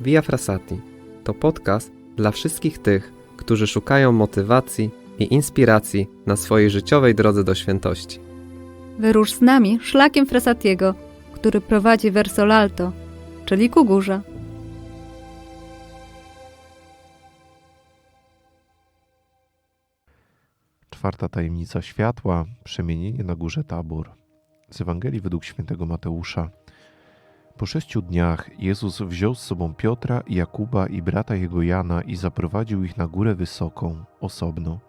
Via Frasati to podcast dla wszystkich tych, którzy szukają motywacji i inspiracji na swojej życiowej drodze do świętości. Wyrusz z nami szlakiem Frasatiego, który prowadzi verso l'alto, czyli ku górze. Czwarta tajemnica światła przemienienie na górze Tabor. Z Ewangelii według świętego Mateusza. Po sześciu dniach Jezus wziął z sobą Piotra, Jakuba i brata jego Jana i zaprowadził ich na górę wysoką, osobno.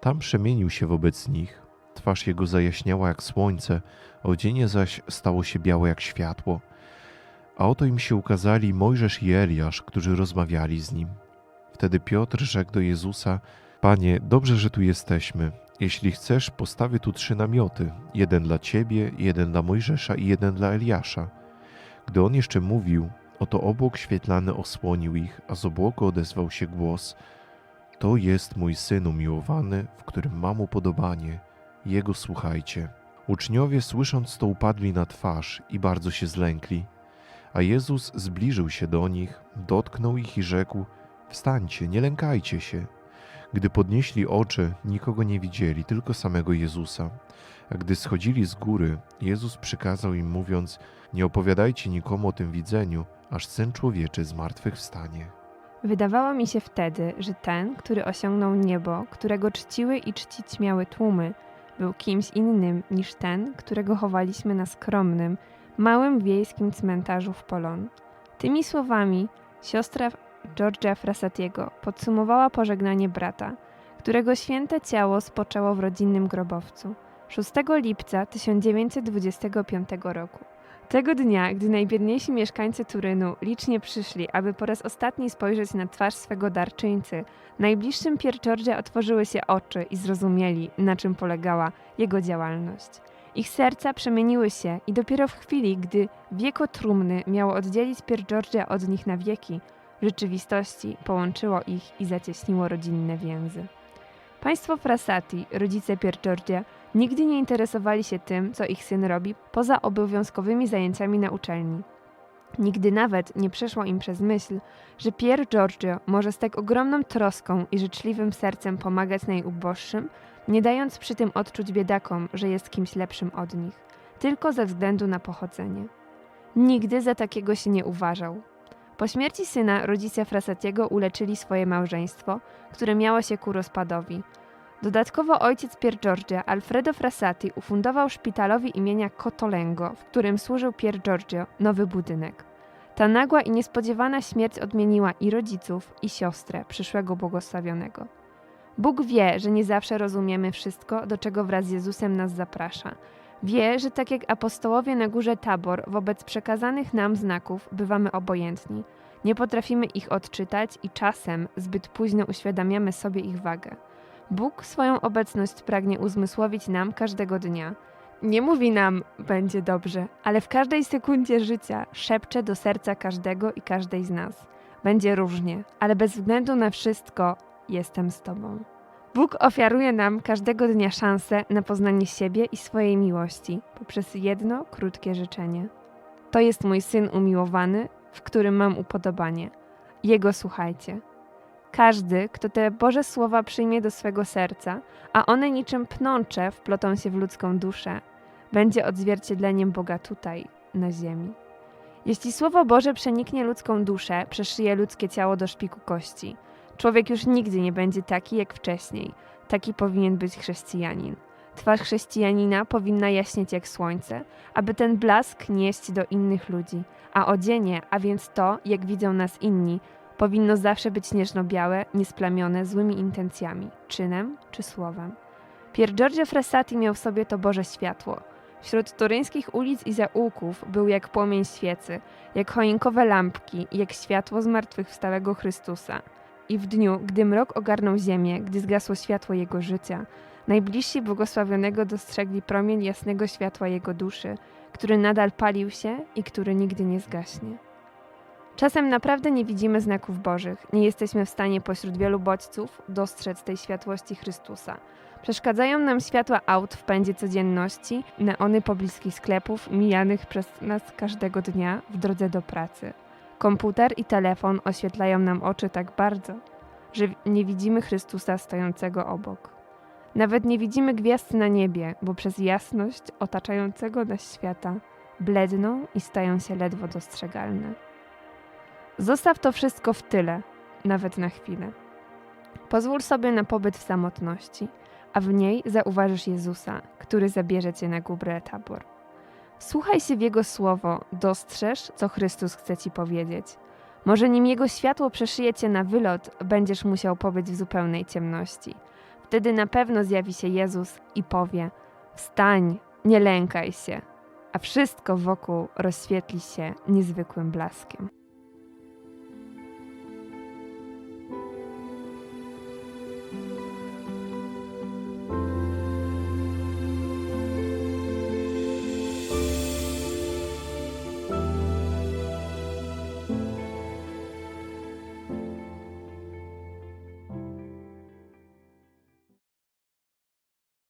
Tam przemienił się wobec nich. Twarz jego zajaśniała jak słońce, odzienie zaś stało się białe jak światło. A oto im się ukazali Mojżesz i Eliasz, którzy rozmawiali z nim. Wtedy Piotr rzekł do Jezusa: Panie, dobrze, że tu jesteśmy. Jeśli chcesz, postawię tu trzy namioty: jeden dla ciebie, jeden dla Mojżesza i jeden dla Eliasza. Gdy on jeszcze mówił, oto obłok świetlany osłonił ich, a z obłoku odezwał się głos: To jest mój syn umiłowany, w którym mam upodobanie. Jego słuchajcie. Uczniowie, słysząc to, upadli na twarz i bardzo się zlękli. A Jezus zbliżył się do nich, dotknął ich i rzekł: Wstańcie, nie lękajcie się. Gdy podnieśli oczy, nikogo nie widzieli, tylko samego Jezusa. A gdy schodzili z góry, Jezus przykazał im, mówiąc: Nie opowiadajcie nikomu o tym widzeniu, aż syn człowieczy zmartwychwstanie. Wydawało mi się wtedy, że ten, który osiągnął niebo, którego czciły i czcić miały tłumy, był kimś innym niż ten, którego chowaliśmy na skromnym, małym wiejskim cmentarzu w Polon. Tymi słowami siostra Georgia Frasatiego podsumowała pożegnanie brata, którego święte ciało spoczęło w rodzinnym grobowcu 6 lipca 1925 roku. Tego dnia, gdy najbiedniejsi mieszkańcy Turynu licznie przyszli, aby po raz ostatni spojrzeć na twarz swego darczyńcy, najbliższym Pier Georgia otworzyły się oczy i zrozumieli, na czym polegała jego działalność. Ich serca przemieniły się i dopiero w chwili, gdy wieko trumny miało oddzielić Pier Georgia od nich na wieki, rzeczywistości połączyło ich i zacieśniło rodzinne więzy. Państwo Frasati, rodzice Pier Georgia, nigdy nie interesowali się tym, co ich syn robi poza obowiązkowymi zajęciami na uczelni. Nigdy nawet nie przeszło im przez myśl, że Pier Giorgio może z tak ogromną troską i życzliwym sercem pomagać najuboższym, nie dając przy tym odczuć biedakom, że jest kimś lepszym od nich, tylko ze względu na pochodzenie. Nigdy za takiego się nie uważał. Po śmierci syna rodzice Frasatiego uleczyli swoje małżeństwo, które miało się ku rozpadowi. Dodatkowo ojciec Pier Giorgio, Alfredo Frassati, ufundował szpitalowi imienia Cotolengo, w którym służył Pier Giorgio, nowy budynek. Ta nagła i niespodziewana śmierć odmieniła i rodziców, i siostrę przyszłego błogosławionego. Bóg wie, że nie zawsze rozumiemy wszystko, do czego wraz z Jezusem nas zaprasza. Wie, że tak jak apostołowie na górze Tabor, wobec przekazanych nam znaków bywamy obojętni. Nie potrafimy ich odczytać i czasem zbyt późno uświadamiamy sobie ich wagę. Bóg swoją obecność pragnie uzmysłowić nam każdego dnia. Nie mówi nam, będzie dobrze, ale w każdej sekundzie życia szepcze do serca każdego i każdej z nas. Będzie różnie, ale bez względu na wszystko jestem z Tobą. Bóg ofiaruje nam każdego dnia szansę na poznanie siebie i swojej miłości poprzez jedno krótkie życzenie. To jest mój syn umiłowany, w którym mam upodobanie. Jego słuchajcie. Każdy, kto te Boże słowa przyjmie do swego serca, a one niczym pnącze wplotą się w ludzką duszę, będzie odzwierciedleniem Boga tutaj, na ziemi. Jeśli Słowo Boże przeniknie ludzką duszę, przeszyje ludzkie ciało do szpiku kości. Człowiek już nigdy nie będzie taki jak wcześniej. Taki powinien być chrześcijanin. Twarz chrześcijanina powinna jaśnieć jak słońce, aby ten blask nieść do innych ludzi, a odzienie, a więc to, jak widzą nas inni, powinno zawsze być śnieżno-białe, niesplamione złymi intencjami, czynem czy słowem. Pier Giorgio Frassati miał w sobie to Boże światło. Wśród toryńskich ulic i zaułków był jak płomień świecy, jak choinkowe lampki jak światło zmartwychwstałego Chrystusa. I w dniu, gdy mrok ogarnął ziemię, gdy zgasło światło jego życia, najbliżsi błogosławionego dostrzegli promień jasnego światła jego duszy, który nadal palił się i który nigdy nie zgaśnie. Czasem naprawdę nie widzimy znaków Bożych, nie jesteśmy w stanie pośród wielu bodźców dostrzec tej światłości Chrystusa. Przeszkadzają nam światła aut w pędzie codzienności, neony pobliskich sklepów, mijanych przez nas każdego dnia w drodze do pracy. Komputer i telefon oświetlają nam oczy tak bardzo, że nie widzimy Chrystusa stojącego obok. Nawet nie widzimy gwiazd na niebie, bo przez jasność otaczającego nas świata bledną i stają się ledwo dostrzegalne. Zostaw to wszystko w tyle, nawet na chwilę. Pozwól sobie na pobyt w samotności, a w niej zauważysz Jezusa, który zabierze cię na górę Tabor. Słuchaj się w Jego słowo, dostrzeż, co Chrystus chce ci powiedzieć. Może nim Jego światło przeszyje cię na wylot, będziesz musiał pobyć w zupełnej ciemności. Wtedy na pewno zjawi się Jezus i powie: Wstań, nie lękaj się, a wszystko wokół rozświetli się niezwykłym blaskiem.